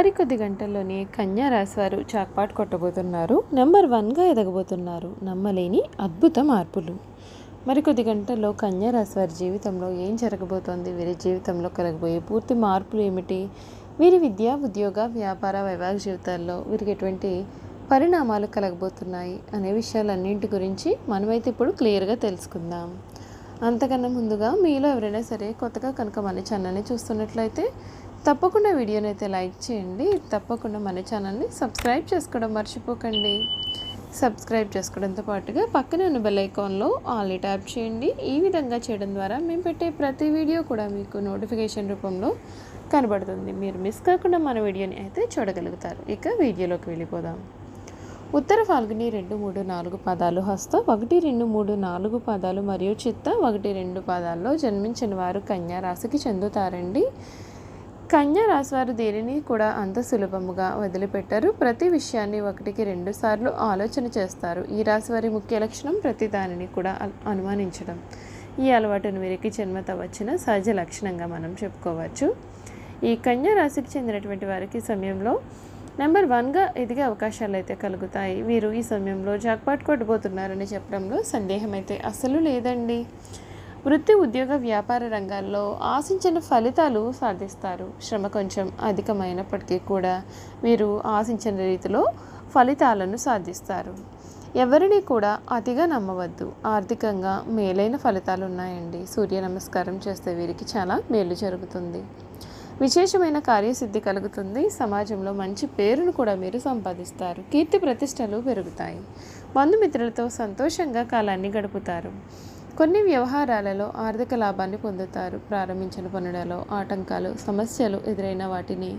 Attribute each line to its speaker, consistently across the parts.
Speaker 1: మరికొద్ది గంటల్లోనే కన్యా రాశి వారు చాక్పాట్ కొట్టబోతున్నారు. నెంబర్ వన్గా ఎదగబోతున్నారు. నమ్మలేని అద్భుత మార్పులు. మరికొద్ది గంటల్లో కన్యా రాశి వారి జీవితంలో ఏం జరగబోతోంది? వీరి జీవితంలో కలగబోయే పూర్తి మార్పులు ఏమిటి? వీరి విద్య ఉద్యోగ వ్యాపార వైవాహిక జీవితాల్లో వీరికి ఎటువంటి పరిణామాలు కలగబోతున్నాయి? అనే విషయాలన్నింటి గురించి మనమైతే ఇప్పుడు క్లియర్గా తెలుసుకుందాం. అంతకన్నా ముందుగా మీలో ఎవరైనా సరే కొత్తగా కనుక మన ఛానల్ని చూస్తున్నట్లయితే తప్పకుండా వీడియోని అయితే లైక్ చేయండి. తప్పకుండా మన ఛానల్ని సబ్స్క్రైబ్ చేసుకోవడం మర్చిపోకండి. సబ్స్క్రైబ్ చేసుకోవడంతో పాటుగా పక్కనే ఉన్న బెల్ ఐకాన్లో ఆల్ని ట్యాప్ చేయండి. ఈ విధంగా చేయడం ద్వారా మేము పెట్టే ప్రతి వీడియో కూడా మీకు నోటిఫికేషన్ రూపంలో కనబడుతుంది. మీరు మిస్ కాకుండా మన వీడియోని అయితే చూడగలుగుతారు. ఇక వీడియోలోకి వెళ్ళిపోదాం. ఉత్తర ఫాల్గుని రెండు మూడు నాలుగు పదాలు హస్త ఒకటి రెండు మూడు నాలుగు పదాలు మరియు చిత్త ఒకటి రెండు పదాల్లో జన్మించిన వారు కన్యా రాశికి చెందుతారండి. కన్యా రాశి వారు దేనిని కూడా అంత సులభముగా వదిలిపెట్టారు. ప్రతి విషయాన్ని ఒకటికి రెండు సార్లు ఆలోచన చేస్తారు. ఈ రాశి వారి ముఖ్య లక్షణం ప్రతి దానిని కూడా అనుమానించడం. ఈ అలవాటును వీరికి జన్మత వచ్చిన సహజ లక్షణంగా మనం చెప్పుకోవచ్చు. ఈ కన్యా రాశికి చెందినటువంటి వారికి సమయంలో నెంబర్ వన్గా ఎదిగే అవకాశాలు అయితే కలుగుతాయి. వీరు ఈ సమయంలో జాక్పాట్ కొట్టబోతున్నారని చెప్పడంలో సందేహం అయితే అసలు లేదండి. వృత్తి ఉద్యోగ వ్యాపార రంగాల్లో ఆశించిన ఫలితాలు సాధిస్తారు. శ్రమ కొంచెం అధికమైనప్పటికీ కూడా మీరు ఆశించిన రీతిలో ఫలితాలను సాధిస్తారు. ఎవరిని కూడా అతిగా నమ్మవద్దు. ఆర్థికంగా మేలైన ఫలితాలు ఉన్నాయండి. సూర్య నమస్కారం చేస్తే వీరికి చాలా మేలు జరుగుతుంది. విశేషమైన కార్యసిద్ధి కలుగుతుంది. సమాజంలో మంచి పేరును కూడా మీరు సంపాదిస్తారు. కీర్తి ప్రతిష్టలు పెరుగుతాయి. బంధుమిత్రులతో సంతోషంగా కాలాన్ని గడుపుతారు. కొన్ని వ్యవహారాలలో ఆర్థిక లాభాన్ని పొందుతారు. ప్రారంభించిన పనులలో ఆటంకాలు సమస్యలు ఎదురైన వాటిని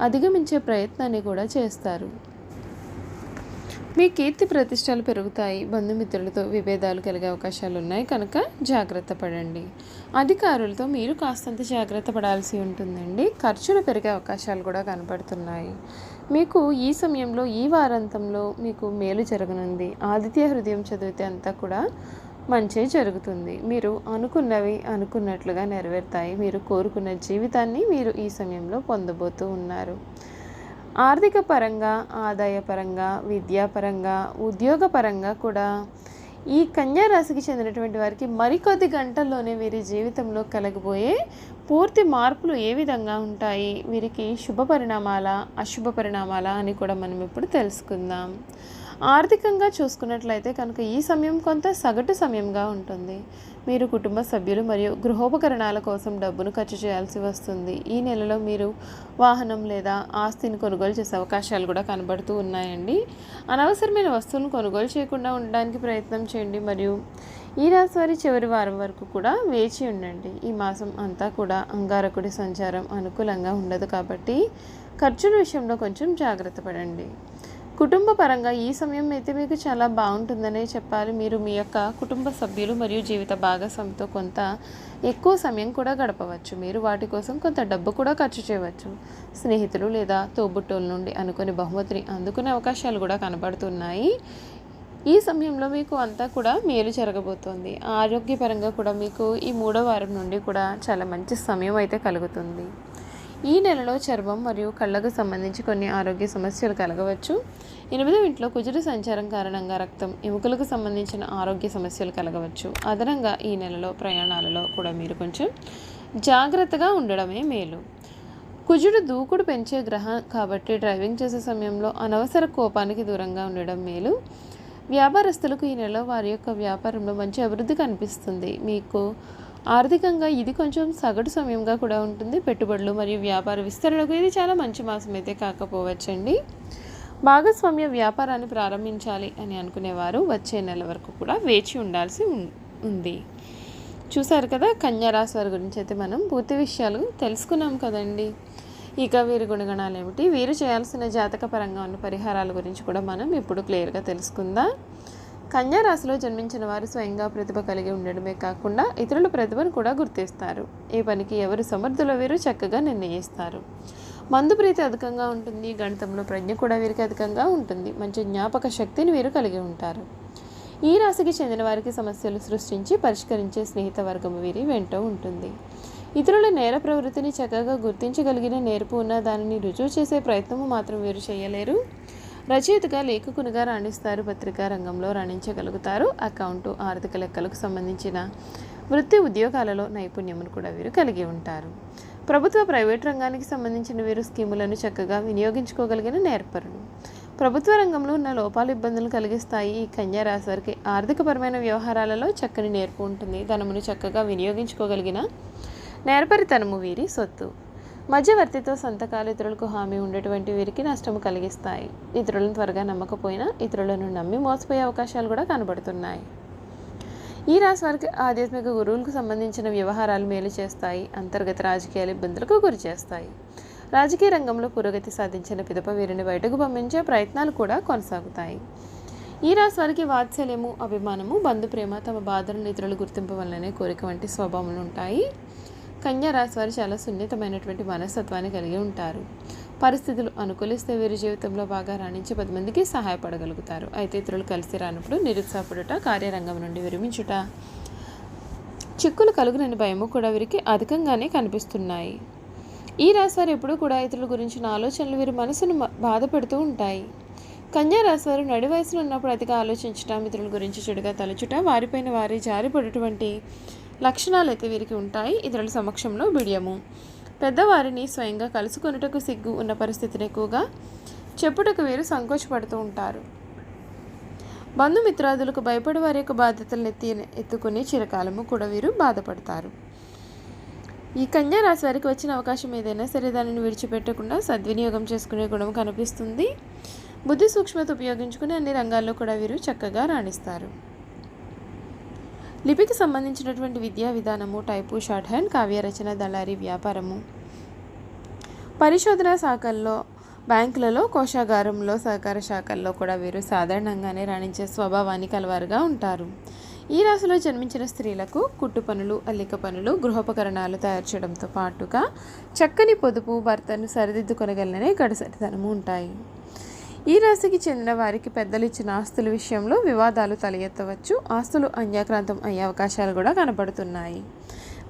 Speaker 1: అధిగమించే ప్రయత్నాన్ని కూడా చేస్తారు. మీ కీర్తి ప్రతిష్టలు పెరుగుతాయి. బంధుమిత్రులతో విభేదాలు కలిగే అవకాశాలు ఉన్నాయి కనుక జాగ్రత్త పడండి. అధికారులతో మీరు కాస్తంత జాగ్రత్త పడాల్సి ఉంటుందండి. ఖర్చులు పెరిగే అవకాశాలు కూడా కనపడుతున్నాయి. మీకు ఈ సమయంలో ఈ వారాంతంలో మీకు మేలు జరగనుంది. ఆదిత్య హృదయం చదివితే అంతా కూడా మంచి జరుగుతుంది. మీరు అనుకున్నవి అనుకున్నట్లుగా నెరవేరుతాయి. మీరు కోరుకున్న జీవితాన్ని మీరు ఈ సమయంలో పొందబోతూ ఉన్నారు. ఆర్థిక పరంగా ఆదాయపరంగా విద్యాపరంగా ఉద్యోగపరంగా కూడా ఈ కన్యా రాశికి చెందినటువంటి వారికి మరికొద్ది గంటల్లోనే వీరి జీవితంలో కలగబోయే పూర్తి మార్పులు ఏ విధంగా ఉంటాయి? వీరికి శుభ పరిణామాల అశుభ పరిణామాల అని కూడా మనం ఇప్పుడు తెలుసుకుందాం. ఆర్థికంగా చూసుకున్నట్లయితే కనుక ఈ సమయం కొంత సగటు సమయంగా ఉంటుంది. మీరు కుటుంబ సభ్యులు మరియు గృహోపకరణాల కోసం డబ్బును ఖర్చు చేయాల్సి వస్తుంది. ఈ నెలలో మీరు వాహనం లేదా ఆస్తిని కొనుగోలు చేసే అవకాశాలు కూడా కనబడుతూ ఉన్నాయండి. అనవసరమైన వస్తువులను కొనుగోలు చేయకుండా ఉండడానికి ప్రయత్నం చేయండి మరియు ఈ రాశి వారి చివరి వారం వరకు కూడా వేచి ఉండండి. ఈ మాసం అంతా కూడా అంగారకుడి సంచారం అనుకూలంగా ఉండదు కాబట్టి ఖర్చుల విషయంలో కొంచెం జాగ్రత్త పడండి. కుటుంబ పరంగా ఈ సమయం అయితే మీకు చాలా బాగుంటుందనే చెప్పాలి. మీరు మీ యొక్క కుటుంబ సభ్యులు మరియు జీవిత భాగస్వామితో కొంత ఎక్కువ సమయం కూడా గడపవచ్చు. మీరు వాటి కోసం కొంత డబ్బు కూడా ఖర్చు చేయవచ్చు. స్నేహితులు లేదా తోబుట్టువుల నుండి అనుకుని బహుమతిని అందుకునే అవకాశాలు కూడా కనబడుతున్నాయి. ఈ సమయంలో మీకు అంతా కూడా మేలు జరగబోతోంది. ఆరోగ్యపరంగా కూడా మీకు ఈ మూడో వారం నుండి కూడా చాలా మంచి సమయం అయితే కలుగుతుంది. ఈ నెలలో చర్మం మరియు కళ్ళకు సంబంధించి కొన్ని ఆరోగ్య సమస్యలు కలగవచ్చు. ఎనిమిదో ఇంట్లో కుజుడు సంచారం కారణంగా రక్తం ఎముకలకు సంబంధించిన ఆరోగ్య సమస్యలు కలగవచ్చు. అదనంగా ఈ నెలలో ప్రయాణాలలో కూడా మీరు కొంచెం జాగ్రత్తగా ఉండడమే మేలు. కుజుడు దూకుడు పెంచే గ్రహం కాబట్టి డ్రైవింగ్ చేసే సమయంలో అనవసర కోపానికి దూరంగా ఉండడం మేలు. వ్యాపారస్తులకు ఈ నెల వారి యొక్క వ్యాపారంలో మంచి అభివృద్ధి కనిపిస్తుంది. మీకు ఆర్థికంగా ఇది కొంచెం సగటు సమయంగా కూడా ఉంటుంది. పెట్టుబడులు మరియు వ్యాపార విస్తరణకు ఇది చాలా మంచి మాసం అయితే కాకపోవచ్చండి. భాగస్వామ్య వ్యాపారాన్ని ప్రారంభించాలి అని అనుకునేవారు. వచ్చే నెల వరకు కూడా వేచి ఉండాల్సి ఉం- ఉంది. చూసారు కదా కన్యారాశి వారి గురించి అయితే మనం పూర్తి విషయాలు తెలుసుకున్నాం కదండి. ఇక వీరి గుణగణాలు ఏమిటి వీరు చేయాల్సిన జాతక పరంగా ఉన్న పరిహారాల గురించి కూడా మనం ఇప్పుడు క్లియర్గా తెలుసుకుందాం. కన్యారాశిలో జన్మించిన వారు స్వయంగా ప్రతిభ కలిగి ఉండడమే కాకుండా ఇతరుల ప్రతిభను కూడా గుర్తిస్తారు. ఈ పనికి ఎవరు సమర్థుల వీరు చక్కగా నిర్ణయిస్తారు. మందు ప్రీతి అధికంగా ఉంటుంది గణితంలో ప్రజ్ఞ కూడా వీరికి అధికంగా ఉంటుంది. మంచి జ్ఞాపక శక్తిని వీరు కలిగి ఉంటారు. ఈ రాశికి చెందిన వారికి సమస్యలు సృష్టించి పరిష్కరించే స్నేహిత వర్గం వీరి వెంట ఉంటుంది. ఇతరుల నేర ప్రవృత్తిని చక్కగా గుర్తించగలిగిన నేర్పు ఉన్న దానిని రుజువు చేసే ప్రయత్నము మాత్రం వీరు చేయలేరు. రచయితగా లేఖకునిగా రాణిస్తారు పత్రికా రంగంలో రాణించగలుగుతారు. అకౌంటు ఆర్థిక లెక్కలకు సంబంధించిన వృత్తి ఉద్యోగాలలో నైపుణ్యమును కూడా వీరు కలిగి ఉంటారు. ప్రభుత్వ ప్రైవేట్ రంగానికి సంబంధించిన వీరు స్కీములను చక్కగా వినియోగించుకోగలిగిన నేర్పరులు. ప్రభుత్వ రంగంలో ఉన్న లోపాలు ఇబ్బందులు కలిగిస్తాయి. ఈ కన్యా రాశివారికి ఆర్థికపరమైన వ్యవహారాలలో చక్కని నేర్పు ఉంటుంది. ధనమును చక్కగా వినియోగించుకోగలిగిన నేర్పరితనము వీరి సొత్తు. మధ్యవర్తితో సంతకాలు ఇతరులకు హామీ ఉండేటువంటి వీరికి నష్టము కలిగిస్తాయి. ఇతరులను త్వరగా నమ్మకపోయినా ఇతరులను నమ్మి మోసపోయే అవకాశాలు కూడా కనబడుతున్నాయి. ఈ రాశి వారికి ఆధ్యాత్మిక గురువులకు సంబంధించిన వ్యవహారాలు మేలు చేస్తాయి. అంతర్గత రాజకీయాల ఇబ్బందులకు గురి చేస్తాయి. రాజకీయ రంగంలో పురోగతి సాధించిన పిదప వీరిని బయటకు పంపించే ప్రయత్నాలు కూడా కొనసాగుతాయి. ఈ రాశి వారికి వాత్సల్యము అభిమానము బంధు ప్రేమ తమ బాధలను ఇతరులు గుర్తింపు వల్లనే కోరిక వంటి స్వభావాలు ఉంటాయి. కన్యారాశి వారు చాలా సున్నితమైనటువంటి మనస్తత్వాన్ని కలిగి ఉంటారు. పరిస్థితులు అనుకూలిస్తే వీరి జీవితంలో బాగా రాణించి పది మందికి సహాయపడగలుగుతారు. అయితే ఇతరులు కలిసి రానప్పుడు నిరుత్సాహపడుట కార్యరంగం నుండి విరమించుట. చిక్కులు కలుగునని భయము కూడా వీరికి అధికంగానే కనిపిస్తున్నాయి. ఈ రాశి వారు ఎప్పుడూ కూడా ఇతరుల గురించిన ఆలోచనలు వీరి మనసును మ- బాధ పెడుతూ ఉంటాయి. కన్యా రాశి వారు నడి వయసులో ఉన్నప్పుడు అతిగా ఆలోచించటం ఇతరుల గురించి చెడుగా తలచుట వారిపైన వారి జారిపడేటువంటి లక్షణాలు అయితే వీరికి ఉంటాయి. ఇతరుల సమక్షంలో బిడియము. పెద్దవారిని స్వయంగా కలుసుకొనుటకు సిగ్గు ఉన్న పరిస్థితిని ఎక్కువగా చెప్పుటకు వీరు సంకోచపడుతూ ఉంటారు. బంధుమిత్రాదులకు భయపడి వారి యొక్క బాధ్యతలను ఎత్తి ఎత్తుకుని చిరకాలము కూడా వీరు బాధపడతారు. ఈ కన్యా రాశి వారికి వచ్చిన అవకాశం ఏదైనా సరే దానిని విడిచిపెట్టకుండా సద్వినియోగం చేసుకునే గుణం కనిపిస్తుంది. బుద్ధి సూక్ష్మత ఉపయోగించుకుని అన్ని రంగాల్లో కూడా వీరు చక్కగా రాణిస్తారు. లిపికి సంబంధించినటువంటి విద్యా విధానము టైపు షార్ట్ హ్యాండ్ కావ్య రచన దళారీ వ్యాపారము. పరిశోధన శాఖల్లో బ్యాంకులలో కోశాగారంలో సహకార శాఖల్లో కూడా వీరు సాధారణంగానే రాణించే స్వభావాన్ని కలవారుగా ఉంటారు. ఈ రాశిలో జన్మించిన స్త్రీలకు కుట్టు పనులు అల్లిక పనులు గృహోపకరణాలు తయారు చేయడంతో పాటుగా చక్కని పొదుపు భర్తను సరిదిద్దుకొనగలనే గడసరితనము ఉంటాయి. ఈ రాశికి చెందిన వారికి పెద్దలు ఇచ్చిన ఆస్తుల విషయంలో వివాదాలు తలెత్తవచ్చు. ఆస్తులు అన్యాక్రాంతం అయ్యే అవకాశాలు కూడా కనబడుతున్నాయి.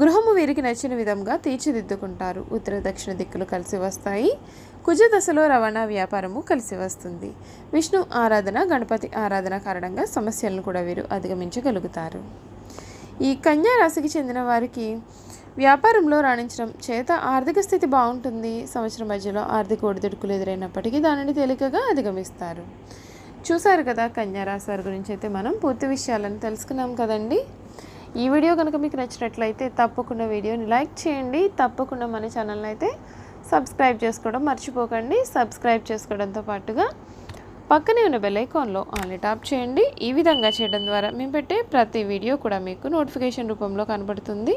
Speaker 1: గృహము వీరికి నచ్చిన విధంగా తీర్చిదిద్దుకుంటారు. ఉత్తర దక్షిణ దిక్కులు కలిసి వస్తాయి. కుజ దశలో రవాణా వ్యాపారము కలిసి వస్తుంది. విష్ణు ఆరాధన గణపతి ఆరాధన కారణంగా సమస్యలను కూడా వీరు అధిగమించగలుగుతారు. ఈ కన్యా రాశికి చెందిన వారికి వ్యాపారంలో రాణించడం చేత ఆర్థిక స్థితి బాగుంటుంది. సంవత్సరం మధ్యలో ఆర్థిక ఒడిదుడుకులు ఎదురైనప్పటికీ దానిని తేలికగా అధిగమిస్తారు. చూసారు కదా కన్యా రాశి వారి గురించి అయితే మనం పూర్తి విషయాలను తెలుసుకున్నాం కదండి. ఈ వీడియో కనుక మీకు నచ్చినట్లయితే తప్పకుండా వీడియోని లైక్ చేయండి. తప్పకుండా మన ఛానల్ని అయితే సబ్స్క్రైబ్ చేసుకోవడం మర్చిపోకండి. సబ్స్క్రైబ్ చేసుకోవడంతో పాటుగా పక్కనే ఉన్న బెల్ ఐకాన్లో ఆన్లీ టాప్ చేయండి. ఈ విధంగా చేయడం ద్వారా మేము పెట్టే ప్రతి వీడియో కూడా మీకు నోటిఫికేషన్ రూపంలో కనబడుతుంది.